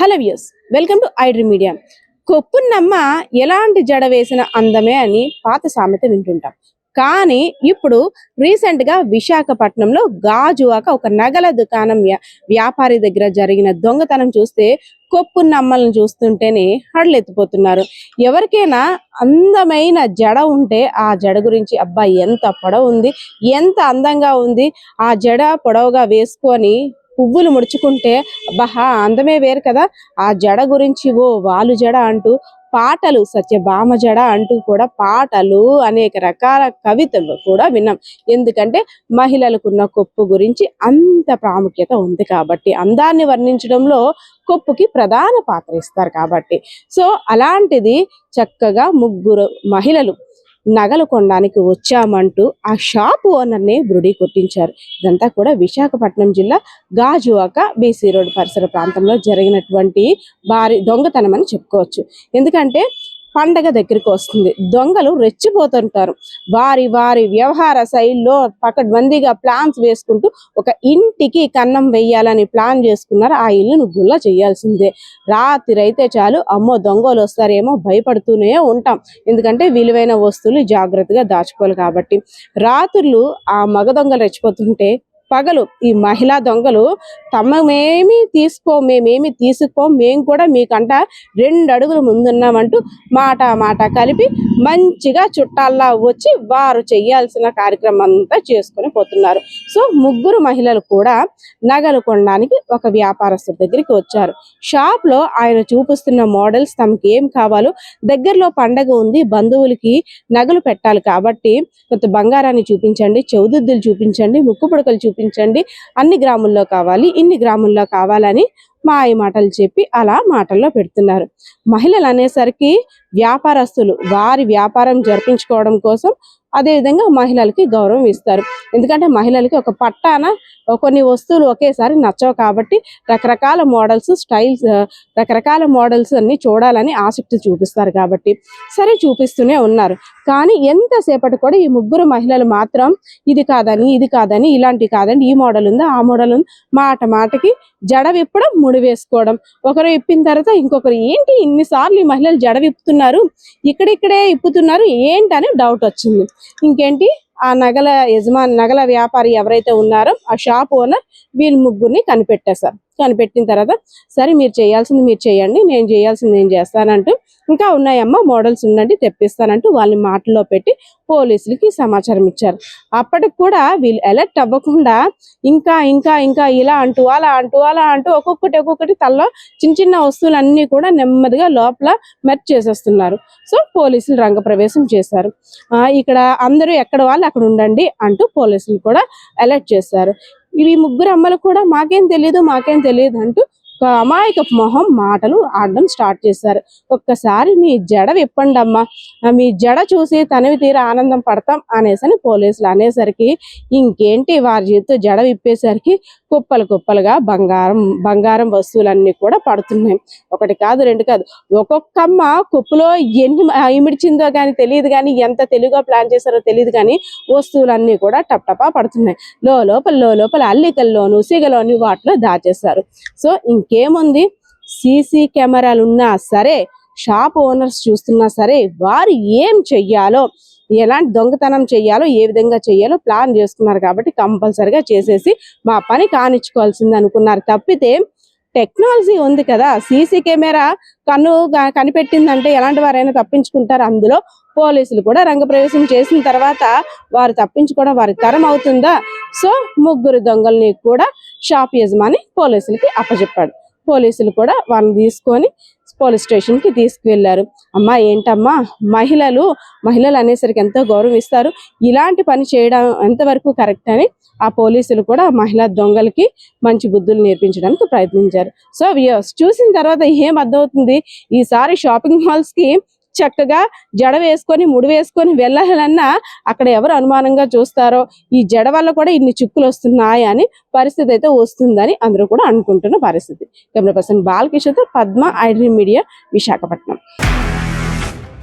Hello views welcome to iDream media. కొప్పున్నమ్మ ఎలాంటి జడ వేసిన అందమే అని పాత సామెత వింటుంటాం. కానీ ఇప్పుడు రీసెంట్గా విశాఖపట్నంలో గాజువాక ఒక నగల దుకాణం వ్యాపారి దగ్గర జరిగిన దొంగతనం చూస్తే కొప్పున్నమ్మలను చూస్తుంటేనే హడలెత్తిపోతున్నారు. ఎవరికైనా అందమైన జడ ఉంటే ఆ జడ గురించి అబ్బా ఎంత పొడవు ఉంది ఎంత అందంగా ఉంది ఆ జడ పొడవుగా వేసుకొని పువ్వులు ముడుచుకుంటే బహా అందమే వేరు కదా. ఆ జడ గురించి ఓ వాలు జడ అంటూ పాటలు సత్యభామ జడ అంటూ కూడా పాటలు అనేక రకాల కవితలు కూడా విన్నాం. ఎందుకంటే మహిళలకున్న కొప్పు గురించి అంత ప్రాముఖ్యత ఉంది కాబట్టి అందాన్ని వర్ణించడంలో కొప్పుకి ప్రధాన పాత్ర ఇస్తారు కాబట్టి. సో అలాంటిది చక్కగా ముగ్గురు మహిళలు నగలు కొనడానికి వచ్చామంటూ ఆ షాప్ ఓనర్ని బుడి కొట్టించారు. ఇదంతా కూడా విశాఖపట్నం జిల్లా గాజువాక బీసీ రోడ్ పరిసర ప్రాంతంలో జరిగినటువంటి భారీ దొంగతనం అని చెప్పుకోవచ్చు. ఎందుకంటే పండగ దగ్గరికి వస్తుంది. దొంగలు రెచ్చిపోతుంటారు. వారి వారి వ్యవహార శైలిలో పకడ్బందీగా ప్లాన్స్ వేసుకుంటూ ఒక ఇంటికి కన్నం వెయ్యాలని ప్లాన్ చేసుకున్నారు. ఆ ఇల్లును గుల్ల చేయాల్సిందే. రాత్రి అయితే చాలు అమ్మో దొంగలు వస్తారేమో భయపడుతూనే ఉంటాం. ఎందుకంటే విలువైన వస్తువులు జాగ్రత్తగా దాచుకోవాలి కాబట్టి. రాత్రులు ఆ మగ దొంగలు రెచ్చిపోతుంటే పగలు. ఈ మహిళా దొంగలు తమమేమి తీసుకో మేమేమి తీసుకో మేము కూడా మీకంట రెండు అడుగులు ముందున్నామంటూ మాట మాట కలిపి మంచిగా చుట్టాల్లా వచ్చి వారు చేయాల్సిన కార్యక్రమం అంతా చేసుకొని పోతున్నారు. సో ముగ్గురు మహిళలు కూడా నగలు కొనడానికి ఒక వ్యాపారస్తుడి దగ్గరికి వచ్చారు. షాప్లో ఆయన చూపిస్తున్న మోడల్స్ తమకి ఏం కావాలో దగ్గరలో పండగ ఉంది బంధువులకి నగలు పెట్టాలి కాబట్టి కొంత బంగారాన్ని చూపించండి చౌదుద్దులు చూపించండి ముక్కు పుడకలు చూపించండి అన్ని గ్రాముల్లో కావాలి ఇన్ని గ్రాముల్లో కావాలని మాయ మాటలు చెప్పి అలా మాటల్లో పెడుతున్నారు. మహిళలు అనేసరికి వ్యాపారస్తులు వారి వ్యాపారం జరిపించుకోవడం కోసం అదే విధంగా మహిళలకి గౌరవం ఇస్తారు. ఎందుకంటే మహిళలకి ఒక పట్టాన కొన్ని వస్తువులు ఒకేసారి నచ్చవు కాబట్టి రకరకాల మోడల్స్ స్టైల్స్ రకరకాల మోడల్స్ అన్ని చూడాలని ఆసక్తి చూపిస్తారు కాబట్టి సరే చూపిస్తూనే ఉన్నారు. కానీ ఎంతసేపటి కూడా ఈ ముగ్గురు మహిళలు మాత్రం ఇది కాదని ఇది కాదని ఇలాంటి కాదండి ఈ మోడల్ ఉంది ఆ మోడల్ ఉంది మాట మాటకి జడ విప్పడం ముడి వేసుకోవడం. ఒకరు విప్పిన తర్వాత ఇంకొకరు ఏంటి ఇన్నిసార్లు ఈ మహిళలు జడ విప్పుతున్నారు? ఇక్కడిక్కడే ఇప్పుతున్నారు ఏంటని డౌట్ వచ్చింది. ఇంకేంటి? ఆ నగల యజమాని నగల వ్యాపారి ఎవరైతే ఉన్నారో ఆ షాప్ ఓనర్ వీళ్ళ ముగ్గురిని కనిపెట్టేశారు. కనిపెట్టిన తర్వాత సరే మీరు చేయాల్సింది మీరు చేయండి నేను చేయాల్సింది నేను చేస్తానంటూ ఇంకా ఉన్నాయమ్మా మోడల్స్ ఉండండి తెప్పిస్తానంటూ వాళ్ళని మాటల్లో పెట్టి పోలీసులకి సమాచారం ఇచ్చారు. అప్పటికి కూడా వీళ్ళు అలర్ట్ అవ్వకుండా ఇంకా ఇంకా ఇంకా ఇలా అంటూ అలా అంటూ అలా అంటూ ఒక్కొక్కటి ఒక్కొక్కటి తల్లో చిన్న చిన్న వస్తువులన్నీ కూడా నెమ్మదిగా లోపల మెర్చ్ చేసేస్తున్నారు. సో పోలీసులు రంగప్రవేశం చేశారు. ఆ, ఇక్కడ అందరూ ఎక్కడ వాళ్ళు అక్కడ ఉండండి అంటూ పోలీసులు కూడా అలర్ట్ చేశారు. ఈ ముగ్గురు అమ్మలు కూడా మాకేం తెలియదు మాకేం తెలియదు అంటూ ఒక అమాయక మొహం మాటలు ఆడడం స్టార్ట్ చేశారు. ఒక్కసారి మీ జడ విప్పండమ్మా. మీ జడ చూసి తనవి తీర ఆనందం పడతాం అనేసని పోలీసులు అనేసరికి ఇంకేంటి వారి చేతితో జడ విప్పేసరికి కుప్పలు కుప్పలుగా బంగారం బంగారం వస్తువులన్నీ కూడా పడుతున్నాయి. ఒకటి కాదు రెండు కాదు. ఒక్కొక్క అమ్మ కుప్పలో ఎన్ని ఇమిడిచిందో కానీ తెలియదు కానీ ఎంత తెలుగుగా ప్లాన్ చేశారో తెలియదు కానీ వస్తువులన్నీ కూడా టప్టపా పడుతున్నాయి. లో లోపల లో లోపల అల్లికల్లోను సిగలోని వాటిలో దాచేస్తారు సో ఇంకేముంది సీసీ కెమెరాలు ఉన్నా సరే షాప్ ఓనర్స్ చూస్తున్నా సరే వారు ఏం చెయ్యాలో ఎలాంటి దొంగతనం చెయ్యాలో ఏ విధంగా చెయ్యాలో ప్లాన్ చేసుకున్నారు కాబట్టి కంపల్సరిగా చేసేసి మా పని కానిచ్చుకోవాల్సింది అనుకున్నారు. తప్పితే టెక్నాలజీ ఉంది కదా సీసీ కెమెరా కన్ను కనిపెట్టిందంటే ఎలాంటి వారైనా తప్పించుకుంటారు. అందులో పోలీసులు కూడా రంగప్రవేశం చేసిన తర్వాత వారు తప్పించుకోవడం వారి తరం అవుతుందా? సో ముగ్గురు దొంగల్ని కూడా షాప్ యజమాని పోలీసులకి అప్పచెప్పాడు పోలీసులు కూడా వాళ్ళని తీసుకొని పోలీస్ స్టేషన్కి తీసుకువెళ్ళారు అమ్మా ఏంటమ్మా? మహిళలు మహిళలు అనేసరికి ఎంతో గౌరవం ఇస్తారు. ఇలాంటి పని చేయడం ఎంతవరకు కరెక్ట్ అని ఆ పోలీసులు కూడా మహిళా దొంగలకి మంచి బుద్ధులు నేర్పించడానికి ప్రయత్నించారు. సో చూసిన తర్వాత ఏం అర్థమవుతుంది? ఈసారి షాపింగ్ మాల్స్కి చక్కగా జడ వేసుకొని ముడి వేసుకొని వెళ్ళాలన్నా అక్కడ ఎవరు అనుమానంగా చూస్తారో ఈ జడ వల్ల కూడా ఇన్ని చిక్కులు వస్తున్నాయని అని పరిస్థితి అయితే వస్తుందని అందరూ కూడా అనుకుంటున్న పరిస్థితి. కెమెరా పర్సన్ బాలకిషోర్తో పద్మ ఐడ్రీ మీడియా విశాఖపట్నం.